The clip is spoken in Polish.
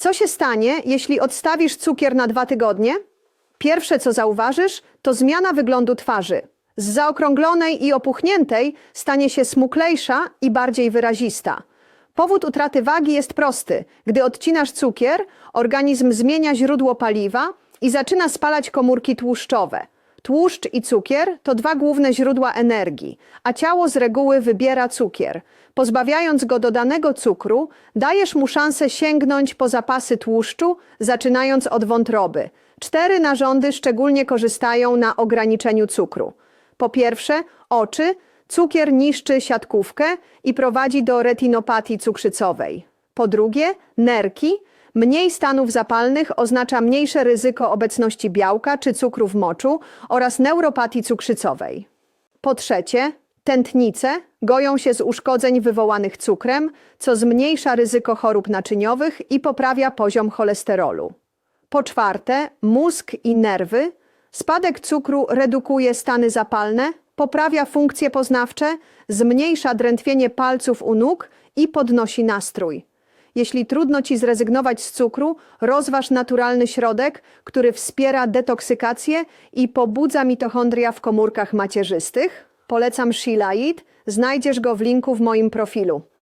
Co się stanie, jeśli odstawisz cukier na dwa tygodnie? Pierwsze, co zauważysz, to zmiana wyglądu twarzy. Z zaokrąglonej i opuchniętej stanie się smuklejsza i bardziej wyrazista. Powód utraty wagi jest prosty. Gdy odcinasz cukier, organizm zmienia źródło paliwa i zaczyna spalać komórki tłuszczowe. Tłuszcz i cukier to dwa główne źródła energii, a ciało z reguły wybiera cukier. Pozbawiając go dodanego cukru, dajesz mu szansę sięgnąć po zapasy tłuszczu, zaczynając od wątroby. Cztery narządy szczególnie korzystają na ograniczeniu cukru. Po pierwsze, oczy. Cukier niszczy siatkówkę i prowadzi do retinopatii cukrzycowej. Po drugie, nerki. Mniej stanów zapalnych oznacza mniejsze ryzyko obecności białka czy cukru w moczu oraz neuropatii cukrzycowej. Po trzecie, tętnice goją się z uszkodzeń wywołanych cukrem, co zmniejsza ryzyko chorób naczyniowych i poprawia poziom cholesterolu. Po czwarte, mózg i nerwy. Spadek cukru redukuje stany zapalne, poprawia funkcje poznawcze, zmniejsza drętwienie palców u nóg i podnosi nastrój. Jeśli trudno ci zrezygnować z cukru, rozważ naturalny środek, który wspiera detoksykację i pobudza mitochondria w komórkach macierzystych. Polecam Shilajit, znajdziesz go w linku w moim profilu.